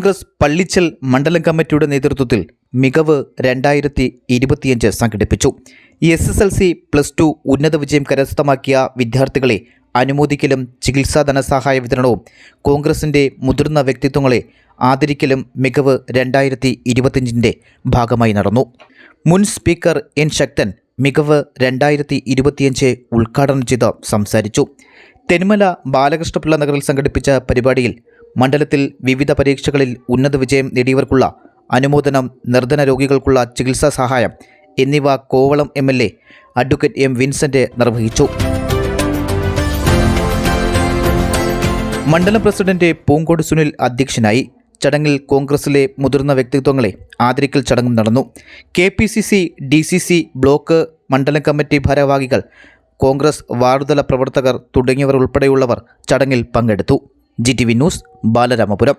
കോൺഗ്രസ് പള്ളിച്ചൽ മണ്ഡലം കമ്മിറ്റിയുടെ നേതൃത്വത്തിൽ മികവ് രണ്ടായിരത്തി ഇരുപത്തിയഞ്ച് സംഘടിപ്പിച്ചു. S S L C plus two ഉന്നത വിജയം കരസ്ഥമാക്കിയ വിദ്യാർത്ഥികളെ അനുമോദിക്കലും ചികിത്സാ ധനസഹായ വിതരണവും കോൺഗ്രസിന്റെ മുതിർന്ന വ്യക്തിത്വങ്ങളെ ആദരിക്കലും മികവ് രണ്ടായിരത്തി ഇരുപത്തിയഞ്ചിന്റെ ഭാഗമായി നടന്നു. മുൻ സ്പീക്കർ എൻ ശക്തൻ മികവ് രണ്ടായിരത്തി ഇരുപത്തിയഞ്ച് ഉദ്ഘാടനം ചെയ്ത് സംസാരിച്ചു. തെന്മല ബാലകൃഷ്ണപിള്ള നഗറിൽ സംഘടിപ്പിച്ച പരിപാടിയിൽ മണ്ഡലത്തിൽ വിവിധ പരീക്ഷകളിൽ ഉന്നത വിജയം നേടിയവർക്കുള്ള അനുമോദനം നിർധന രോഗികൾക്കുള്ള ചികിത്സാ സഹായം എന്നിവ Kovalam M L A advocate M Vincent നിർവഹിച്ചു. മണ്ഡലം പ്രസിഡന്റ് പൂങ്കോട് സുനിൽ അധ്യക്ഷനായി ചടങ്ങിൽ കോൺഗ്രസിലെ മുതിർന്ന വ്യക്തിത്വങ്ങളെ ആദരിക്കൽ ചടങ്ങും നടന്നു. K P C C D C C block മണ്ഡലം കമ്മിറ്റി ഭാരവാഹികൾ കോൺഗ്രസ് വാർഡുതല പ്രവർത്തകർ തുടങ്ങിയവർ ഉൾപ്പെടെയുള്ളവർ ചടങ്ങിൽ പങ്കെടുത്തു. G T V news Balaramapuram.